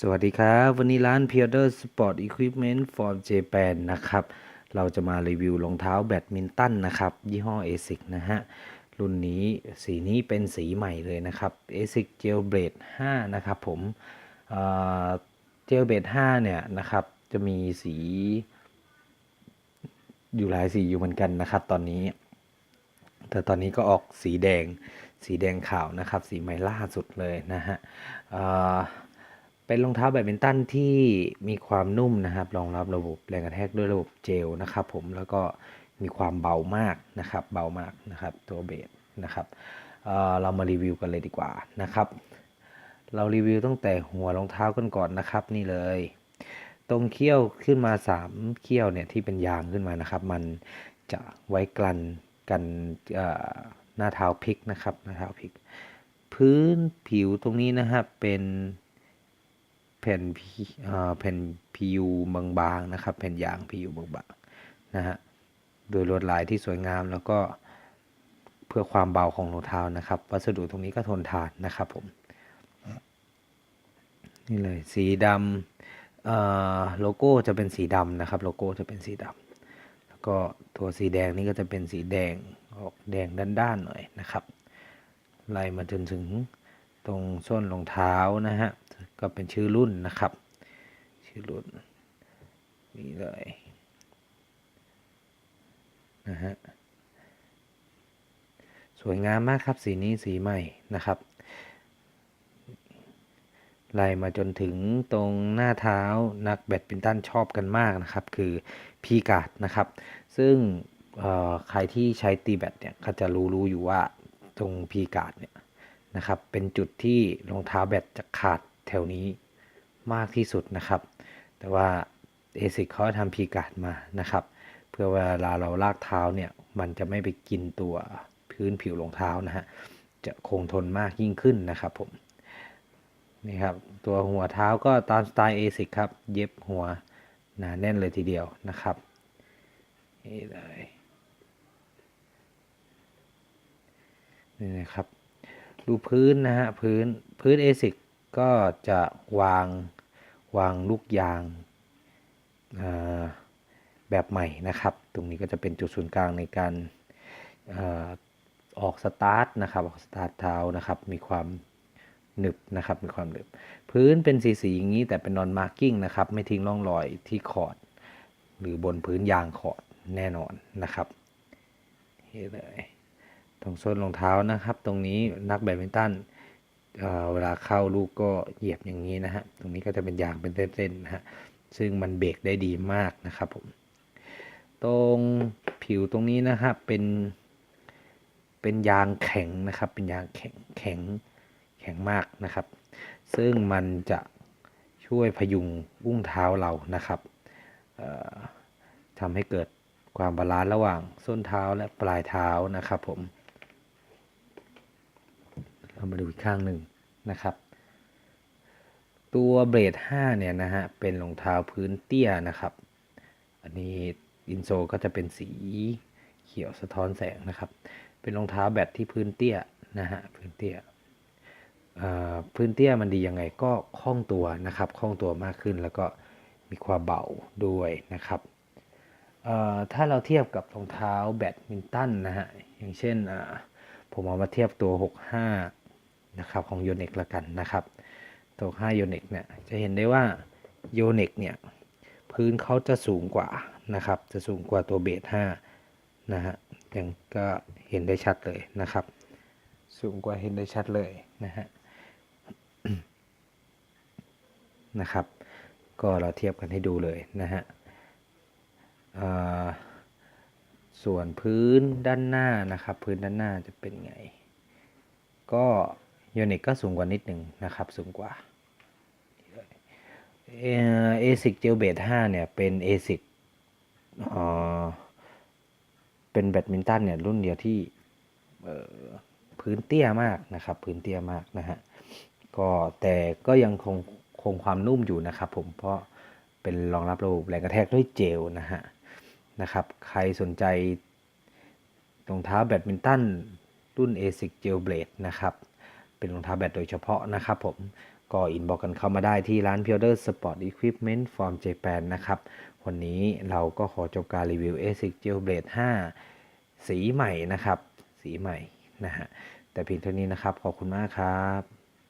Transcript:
สวัสดีครับ วันนี้ร้าน p i o d e r Sport Equipment from Japan นะครับ เราจะมารีวิวรองเท้าแบดมินตันนะครับ ยี่ห้อ ASIC นะฮะ รุ่นนี้สีนี้เป็นสีใหม่เลยนะครับ ASIC Jailblade 5นะครับผมเออ Jailblade 5เนี่ยนะครับ จะมีสี อยู่หลายสีอยู่เหมือนกันนะครับ ตอนนี้ แต่ตอนนี้ก็ออกสีแดง สีแดงขาวนะครับ สีใหม่ล่าสุดเลยนะฮะ เป็นรองเท้าแบดมินตันที่มีความนุ่มนะครับ รองรับระบบแรงกระแทกด้วยระบบเจลนะครับผมแล้วก็มีความเบามากนะครับ เบามากนะครับตัวเบสนะครับเเรามารีวิวกันเลยดีกว่านะครับ เรารีวิวตั้งแต่หัวรองเท้ากันก่อนนะครับนี่เลย ตรงเขี้ยวขึ้นมา 3เขี้ยวเนี่ยที่เป็นยางขึ้นมานะครับ มันจะไว้กลันกันหน้าเท้าพลิกนะครับหน้าเท้าพลิก พื้นผิวตรงนี้นะครับเป็น แผ่นพีเอ่อแผ่นพียูบางๆนะครับ แผ่นยางพียูบางๆนะฮะโดยลวดลายที่สวยงามแล้วก็เพื่อความเบาของรองเท้านะครับ วัสดุตรงนี้ก็ทนทานนะครับผมนี่เลยสีดำเอ่อโลโก้จะเป็นสีดำนะครับ โลโก้จะเป็นสีดำแล้วก็ตัวสีแดงนี่ก็จะเป็นสีแดงออกแดงด้านๆหน่อยนะครับไล่มาจนถึงตรงส้นรองเท้านะฮะ ก็เป็นชื่อรุ่นนะครับ ชื่อรุ่นนี่เลยนะฮะสวยงามมากครับสีนี้สีใหม่นะครับไล่มาจนถึงตรงหน้าเท้านักแบดมินตันชอบกันมากนะครับ คือพีการ์ดนะครับ ซึ่งใครที่ใช้ตีแบดเนี่ยเขาจะรู้รู้อยู่ว่าตรงพีการ์ดเนี่ยนะครับ เป็นจุดที่รองเท้าแบดจะขาด วนี้มากที่สุดนะครับ แต่ว่า ASIC เขาทำพีการ์ดมานะครับ เพื่อเวลาเราลากเท้าเนี่ย มันจะไม่ไปกินตัวพื้นผิวรองเท้านะฮะ จะคงทนมากยิ่งขึ้นนะครับผม นี่ครับ ตัวหัวเท้าก็ตามสไตล์ ASIC ครับ เย็บหัวหนาแน่นเลยทีเดียวนะครับนี่เลยนี่นะครับ ดูพื้นนะฮะ พื้นพื้น ASIC ก็จะวางวางลูกยางแบบใหม่นะครับ ตรงนี้ก็จะเป็นจุดศูนย์กลางในการออกสตาร์ทนะครับ ออกสตาร์ทเท้านะครับ มีความหนึบนะครับ มีความหนึบ พื้นเป็นสีสีอย่างนี้แต่เป็นนอนมาร์กิ้งนะครับ ไม่ทิ้งร่องรอยที่ขอด หรือบนพื้นยางขอดแน่นอนนะครับนี่เลยตรงส้นรองเท้านะครับ ตรงนี้นักแบดมินตัน เเวลาเข้าลูกก็เหยียบอย่างนี้นะฮะ ตรงนี้ก็จะเป็นยางเป็นเส้นๆนะฮะ ซึ่งมันเบรกได้ดีมากนะครับผม ตรงผิวตรงนี้นะครับเป็น เป็นยางแข็งนะครับ เป็นยางแข็งแข็งแข็งมากนะครับ ซึ่งมันจะช่วยพยุงอุ้งเท้าเรานะครับทำให้เกิดความบาลานซ์ระหว่างส้นเท้าและปลายเท้านะครับผม เรามาดูอีกข้างหนึ่งนะครับ ตัวเบรด5เนี่ยนะฮะเป็นรองเท้าพื้นเตี้ยนะครับ อันนี้อินโซก็จะเป็นสีเขียวสะท้อนแสงนะครับ เป็นรองเท้าแบตที่พื้นเตี้ยนะฮะพื้นเตี้ยอ่อพื้นเตี้ยมันดียังไงก็คล่องตัวนะครับคล่องตัวมากขึ้นแล้วก็มีความเบาด้วยนะครับเอ่อถ้าเราเทียบกับรองเท้าแบดมินตันนะฮะอย่างเช่นอ่าผมเอามาเทียบตัว 65 นะครับของโยน็กละกันนะครับตัว5โยน็กเนี่ยจะเห็นได้ว่าโยน็กเนี่ยพื้นเขาจะสูงกว่านะครับ จะสูงกว่าตัวเบส5นะฮะอย่างก็เห็นได้ชัดเลยนะครับ สูงกว่าเห็นได้ชัดเลยนะฮะนะครับ ก็เราเทียบกันให้ดูเลยนะฮะอ่าส่วนพื้นด้านหน้านะครับ พื้นด้านหน้าจะเป็นไง ก็ ยูนิคก็สูงกว่านิดหนึ่งนะครับ สูงกว่าเอ่อ ASIC Jailbait 5เนี่ยเป็น ASIC เอ่อเป็นแบดมินตันเนี่ยรุ่นเดียวที่พื้นเตี้ยมากนะครับ พื้นเตี้ยมากนะฮะก็แต่ก็ยังคงคงความนุ่มอยู่นะครับ ผมเพราะเป็นรองรับระบบแรงกระแทกด้วยเจลนะฮะนะครับ ใครสนใจรองเท้าแบดมินตันรุ่น ASIC Gel Blade นะครับ เป็นรองเท้าแบดโดยเฉพาะนะครับผมก็อินบอกกันเข้ามาได้ที่ร้าน p u r e Sport Equipment from Japan นะครับ วันนี้เราก็ขอจบการรีวิว ASIC Jailbreak 5 สีใหม่นะครับ สีใหม่นะฮะแต่เพียงเท่านี้นะครับ ขอบคุณมากครับ